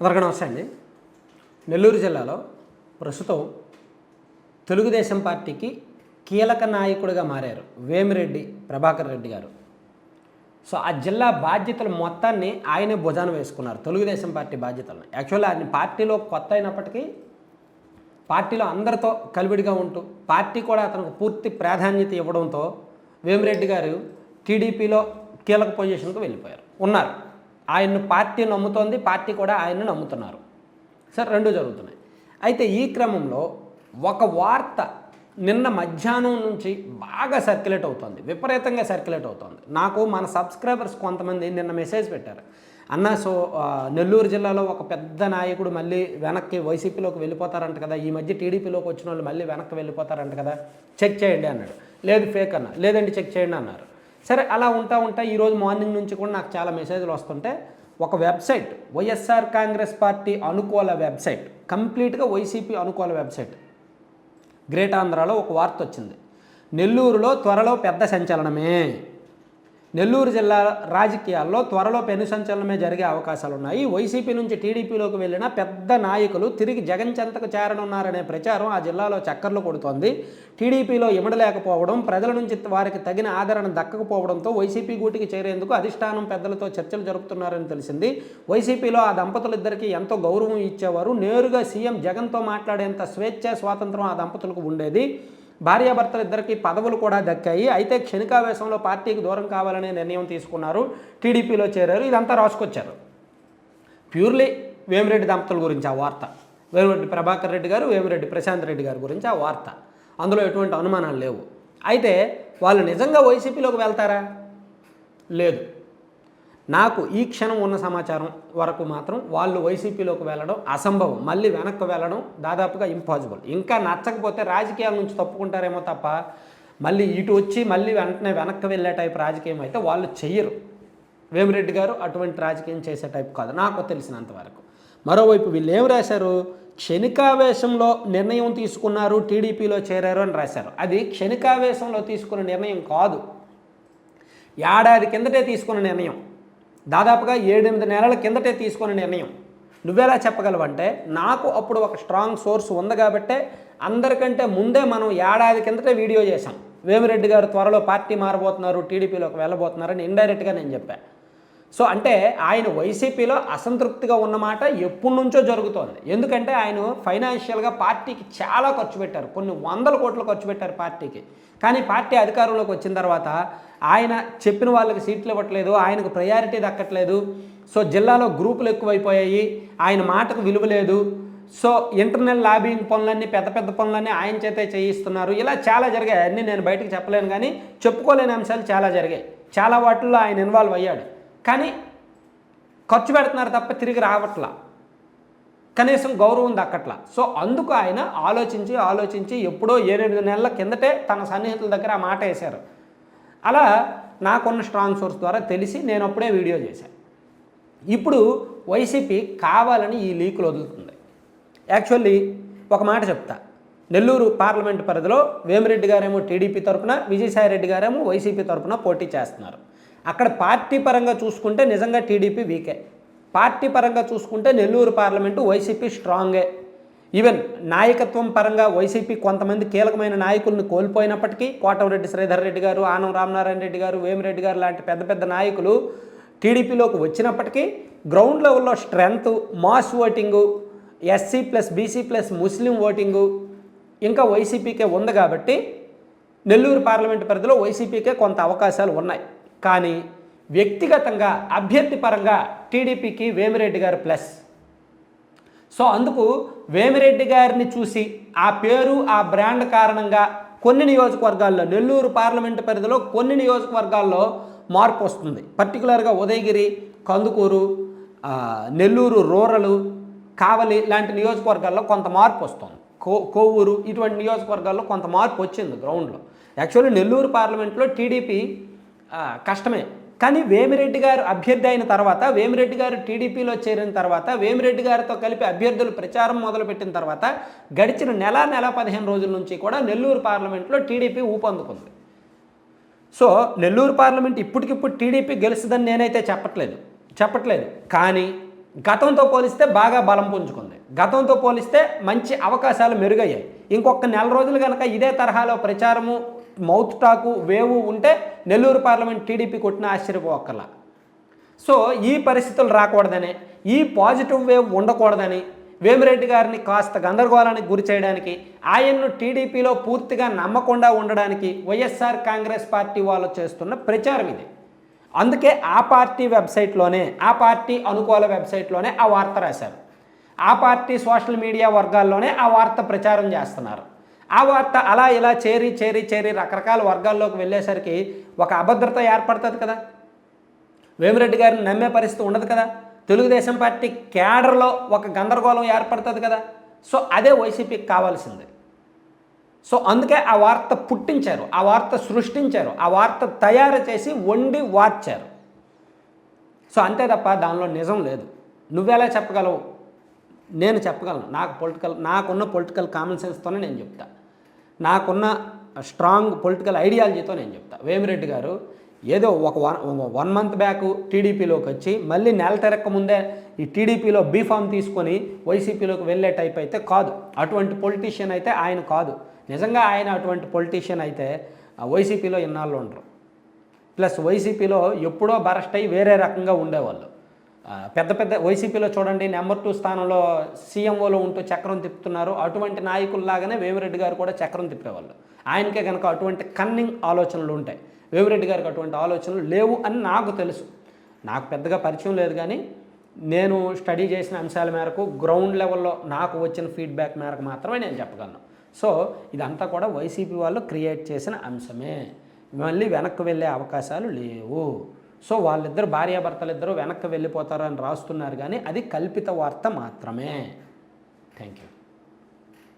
అందరికీ నమస్తే అండి. నెల్లూరు జిల్లాలో ప్రస్తుతం తెలుగుదేశం పార్టీకి కీలక నాయకుడిగా మారారు వేమిరెడ్డి ప్రభాకర్ రెడ్డి గారు. సో ఆ జిల్లా బాధ్యతలు మొత్తాన్ని ఆయనే భుజాన వేసుకున్నారు తెలుగుదేశం పార్టీ బాధ్యతలను. యాక్చువల్లీ ఆయన పార్టీలో కొత్త అయినప్పటికీ పార్టీలో అందరితో కలివిడిగా ఉంటూ పార్టీ కూడా అతనికి పూర్తి ప్రాధాన్యత ఇవ్వడంతో వేమిరెడ్డి గారు టీడీపీలో కీలక పొజిషన్కు వెళ్ళిపోయారు ఉన్నారు. ఆయన్ను పార్టీ నమ్ముతోంది పార్టీ కూడా ఆయన్ని నమ్ముతున్నారు. సార్ రెండు జరుగుతున్నాయి. అయితే ఈ క్రమంలో ఒక వార్త నిన్న మధ్యాహ్నం నుంచి బాగా సర్క్యులేట్ అవుతుంది విపరీతంగా సర్క్యులేట్ అవుతుంది. నాకు మన సబ్స్క్రైబర్స్ కొంతమంది నిన్న మెసేజ్ పెట్టారు. అన్న సో నెల్లూరు జిల్లాలో ఒక పెద్ద నాయకుడు మళ్ళీ వెనక్కి వైసీపీలోకి వెళ్ళిపోతారంట కదా ఈ మధ్య టీడీపీలోకి వచ్చిన వాళ్ళు మళ్ళీ వెనక్కి వెళ్ళిపోతారంట కదా చెక్ చేయండి అన్నాడు. లేదు ఫేక్ అన్న లేదండి చెక్ చేయండి అన్నారు. సరే అలా ఉంటా ఉంటా ఈరోజు మార్నింగ్ నుంచి కూడా నాకు చాలా మెసేజ్లు వస్తుంటే ఒక వెబ్సైట్ వైఎస్ఆర్ కాంగ్రెస్ పార్టీ అనుకూల వెబ్సైట్ కంప్లీట్గా వైసీపీ అనుకూల వెబ్సైట్. గ్రేట్ ఆంధ్రాలో ఒక వార్త వచ్చింది. నెల్లూరులో త్వరలో పెద్ద సంచలనమే. నెల్లూరు జిల్లా రాజకీయాల్లో త్వరలో పెను సంచలనమే జరిగే అవకాశాలు ఉన్నాయి వైసీపీ నుంచి టీడీపీలోకి వెళ్ళిన పెద్ద నాయకులు తిరిగి జగన్ చెంతకు చేరనున్నారనే ప్రచారం ఆ జిల్లాలో చక్కర్లు కొడుతోంది. టీడీపీలో ఇమడలేకపోవడం ప్రజల నుంచి వారికి తగిన ఆదరణ దక్కకపోవడంతో వైసీపీ గూటికి చేరేందుకు అధిష్టానం పెద్దలతో చర్చలు జరుపుతున్నారని తెలిసింది. వైసీపీలో ఆ దంపతులిద్దరికీ ఎంతో గౌరవం ఇచ్చేవారు. నేరుగా సీఎం జగన్తో మాట్లాడేంత స్వేచ్ఛ స్వాతంత్రం ఆ దంపతులకు ఉండేది. భార్యాభర్తలిద్దరికీ పదవులు కూడా దక్కాయి. అయితే క్షణికావేశంలో పార్టీకి దూరం కావాలనే నిర్ణయం తీసుకున్నారు. టీడీపీలో చేరారు. ఇదంతా రాసుకొచ్చారు. ప్యూర్లీ వేమిరెడ్డి దంపతుల గురించి ఆ వార్త. వేమిరెడ్డి ప్రభాకర్ రెడ్డి గారు వేమిరెడ్డి ప్రశాంత్ రెడ్డి గారి గురించి ఆ వార్త. అందులో ఎటువంటి అనుమానాలు లేవు. అయితే వాళ్ళు నిజంగా వైసీపీలోకి వెళ్తారా? లేదు. నాకు ఈ క్షణం ఉన్న సమాచారం వరకు మాత్రం వాళ్ళు వైసీపీలోకి వెళ్ళడం అసంభవం. మళ్ళీ వెనక్కి వెళ్ళడం దాదాపుగా ఇంపాసిబుల్ ఇంకా నచ్చకపోతే రాజకీయాల నుంచి తప్పుకుంటారేమో తప్ప మళ్ళీ ఇటు వచ్చి మళ్ళీ వెంటనే వెనక్కి వెళ్ళే టైప్ రాజకీయం అయితే వాళ్ళు చెయ్యరు. వేమిరెడ్డి గారు అటువంటి రాజకీయం చేసే టైప్ కాదు నాకు తెలిసినంతవరకు మరోవైపు వీళ్ళు ఏం రాశారు? క్షణికావేశంలో నిర్ణయం తీసుకున్నారు టీడీపీలో చేరారు అని రాశారు. అది క్షణికావేశంలో తీసుకున్న నిర్ణయం కాదు. ఏడాది కిందటే తీసుకున్న నిర్ణయం. దాదాపుగా ఏడెనిమిది నెలల కిందటే తీసుకున్న నిర్ణయం. నువ్వెలా చెప్పగలవంటే నాకు అప్పుడు ఒక స్ట్రాంగ్ సోర్స్ ఉంది కాబట్టే అందరికంటే ముందే మనం ఏడాది కిందటే వీడియో చేశాం. వేమిరెడ్డి గారు త్వరలో పార్టీ మారబోతున్నారు టీడీపీలోకి వెళ్ళబోతున్నారని ఇండైరెక్ట్గా నేను చెప్పాను సో అంటే ఆయన వైసీపీలో అసంతృప్తిగా ఉన్నమాట ఎప్పటి నుంచో జరుగుతోంది. ఎందుకంటే ఆయన ఫైనాన్షియల్గా పార్టీకి చాలా ఖర్చు పెట్టారు. కొన్ని వందల కోట్లు ఖర్చు పెట్టారు పార్టీకి. కానీ పార్టీ అధికారంలోకి వచ్చిన తర్వాత ఆయన చెప్పిన వాళ్ళకి సీట్లు ఇవ్వట్లేదు ఆయనకు ప్రయారిటీ దక్కట్లేదు. సో జిల్లాలో గ్రూపులు ఎక్కువైపోయాయి ఆయన మాటకు విలువ లేదు. సో ఇంటర్నల్ లాబింగ్ పనులన్నీ పెద్ద పెద్ద పనులన్నీ ఆయన చేతే చేయిస్తున్నారు. ఇలా చాలా జరిగాయి. అన్నీ నేను బయటకు చెప్పలేను కానీ చెప్పుకోలేని అంశాలు చాలా జరిగాయి. చాలా వాటిల్లో ఆయన ఇన్వాల్వ్ అయ్యాడు. కానీ ఖర్చు పెడుతున్నారు తప్ప తిరిగి రావట్లా. కనీసం గౌరవం దక్కట్లా. సో అందుకు ఆయన ఆలోచించి ఆలోచించి ఎప్పుడో ఏడెనిమిది నెలల కిందటే తన సన్నిహితుల దగ్గర ఆ మాట వేశారు. అలా నాకున్న స్ట్రాంగ్ సోర్స్ ద్వారా తెలిసి నేను అప్పుడే వీడియో చేశాను ఇప్పుడు వైసీపీ కావాలని ఈ లీకులు వదులుతుంది. యాక్చువల్లీ ఒక మాట చెప్తా. నెల్లూరు పార్లమెంట్ పరిధిలో వేమిరెడ్డి గారేమో టీడీపీ తరపున విజయసాయిరెడ్డి గారేమో వైసీపీ తరపున పోటీ చేస్తున్నారు. అక్కడ పార్టీ పరంగా చూసుకుంటే నిజంగా టీడీపీ వీకే. పార్టీ పరంగా చూసుకుంటే నెల్లూరు పార్లమెంటు వైసీపీ స్ట్రాంగే. ఈవెన్ నాయకత్వం పరంగా వైసీపీ కొంతమంది కీలకమైన నాయకుల్ని కోల్పోయినప్పటికీ కోటమిరెడ్డి శ్రీధర్ రెడ్డి గారు ఆనం రామనారాయణ రెడ్డి గారు వేమిరెడ్డి గారు లాంటి పెద్ద పెద్ద నాయకులు టీడీపీలోకి వచ్చినప్పటికీ గ్రౌండ్ లెవెల్లో strength mass voting SC plus BC plus Muslim voting ఇంకా వైసీపీకే ఉంది కాబట్టి నెల్లూరు పార్లమెంటు పరిధిలో వైసీపీకే కొంత అవకాశాలు ఉన్నాయి. కానీ వ్యక్తిగతంగా అభ్యర్థి పరంగా టీడీపీకి వేమిరెడ్డి గారు ప్లస్. సో అందుకు వేమిరెడ్డి గారిని చూసి ఆ పేరు ఆ బ్రాండ్ కారణంగా కొన్ని నియోజకవర్గాల్లో నెల్లూరు పార్లమెంటు పరిధిలో కొన్ని నియోజకవర్గాల్లో మార్పు వస్తుంది. పర్టికులర్గా ఉదయగిరి కందుకూరు నెల్లూరు రూరలు కావలి లాంటి నియోజకవర్గాల్లో కొంత మార్పు వస్తుంది. కో కోవూరు ఇటువంటి నియోజకవర్గాల్లో కొంత మార్పు వచ్చింది గ్రౌండ్లో. యాక్చువల్లీ నెల్లూరు పార్లమెంట్లో టీడీపీ కష్టమే. కానీ వేమిరెడ్డి గారు అభ్యర్థి అయిన తర్వాత వేమిరెడ్డి గారు టీడీపీలో చేరిన తర్వాత వేమిరెడ్డి గారితో కలిపి అభ్యర్థులు ప్రచారం మొదలుపెట్టిన తర్వాత గడిచిన నెల నెల పదిహేను రోజుల నుంచి కూడా నెల్లూరు పార్లమెంట్లో టీడీపీ ఊపందుకుంది. సో నెల్లూరు పార్లమెంట్ ఇప్పటికిప్పుడు టీడీపీ గెలుస్తుందని నేనైతే చెప్పట్లేదు. చెప్పట్లేదు. కానీ గతంతో పోలిస్తే బాగా బలం పుంజుకుంది. గతంతో పోలిస్తే మంచి అవకాశాలు మెరుగయ్యాయి. ఇంకొక నెల రోజులు కనుక ఇదే తరహాలో ప్రచారము మౌత్ టాకు వేవు ఉంటే నెల్లూరు పార్లమెంట్ టీడీపీ కొట్టిన ఆశ్చర్యపోక్కర్లా సో ఈ పరిస్థితులు రాకూడదని ఈ పాజిటివ్ వేవ్ ఉండకూడదని వేమిరెడ్డి గారిని కాస్త గందరగోళానికి గురి చేయడానికి ఆయన్ను టీడీపీలో పూర్తిగా నమ్మకుండా ఉండడానికి వైఎస్ఆర్ కాంగ్రెస్ పార్టీ వాళ్ళు చేస్తున్న ప్రచారం ఇది. అందుకే ఆ పార్టీ వెబ్సైట్లోనే ఆ పార్టీ అనుకూల వెబ్సైట్లోనే ఆ వార్త రాశారు. ఆ పార్టీ సోషల్ మీడియా వర్గాల్లోనే ఆ వార్త ప్రచారం చేస్తున్నారు. ఆ వార్త అలా ఇలా చేరి చేరి చేరి రకరకాల వర్గాల్లోకి వెళ్ళేసరికి ఒక అభద్రత ఏర్పడుతుంది కదా? వేమిరెడ్డి గారిని నమ్మే పరిస్థితి ఉండదు కదా? తెలుగుదేశం పార్టీ క్యాడర్లో ఒక గందరగోళం ఏర్పడుతుంది కదా? సో అదే వైసీపీకి కావాల్సింది. సో అందుకే ఆ వార్త పుట్టించారు ఆ వార్త సృష్టించారు ఆ వార్త తయారు చేసి వండి వార్చారు. సో అంతే తప్ప దానిలో నిజం లేదు. నువ్వెలా చెప్పగలవు? నేను చెప్పగలను. నాకు పొలిటికల్ నాకున్న పొలిటికల్ కామన్ సెన్స్తోనే నేను చెప్తాను నాకున్న స్ట్రాంగ్ పొలిటికల్ ఐడియాలజీతో నేను చెప్తా. వేమిరెడ్డి గారు ఏదో ఒక వన్ వన్ మంత్ బ్యాక్ టీడీపీలోకి వచ్చి మళ్ళీ నెల తిరక్క ముందే ఈ టీడీపీలో బీఫామ్ తీసుకొని వైసీపీలోకి వెళ్ళే టైప్ అయితే కాదు. అటువంటి పొలిటీషియన్ అయితే ఆయన కాదు. నిజంగా ఆయన అటువంటి పొలిటీషియన్ అయితే వైసీపీలో ఇన్నాళ్ళు ఉండరు. ప్లస్ వైసీపీలో ఎప్పుడో బరస్ట్ అయ్యి వేరే రకంగా ఉండేవాళ్ళు. పెద్ద పెద్ద వైసీపీలో చూడండి నెంబర్ టూ స్థానంలో సీఎంఓలో ఉంటూ చక్రం తిప్పుతున్నారు. అటువంటి నాయకుల్లాగానే వేవిరెడ్డి గారు కూడా చక్రం తిప్పేవాళ్ళు. ఆయనకే కనుక అటువంటి కన్నింగ్ ఆలోచనలు ఉంటాయి. వేవిరెడ్డి గారికి అటువంటి ఆలోచనలు లేవు అని నాకు తెలుసు. నాకు పెద్దగా పరిచయం లేదు కానీ నేను స్టడీ చేసిన అంశాల మేరకు గ్రౌండ్ లెవెల్లో నాకు వచ్చిన ఫీడ్బ్యాక్ మేరకు మాత్రమే నేను చెప్పగలను. సో ఇదంతా కూడా వైసీపీ వాళ్ళు క్రియేట్ చేసిన అంశమే. మళ్ళీ వెనక్కి వెళ్ళే అవకాశాలు లేవు. సో వాళ్ళిద్దరు భార్యాభర్తలు ఇద్దరు వెనక్కి వెళ్ళిపోతారని రాస్తున్నారు కానీ అది కల్పిత వార్త మాత్రమే. Thank you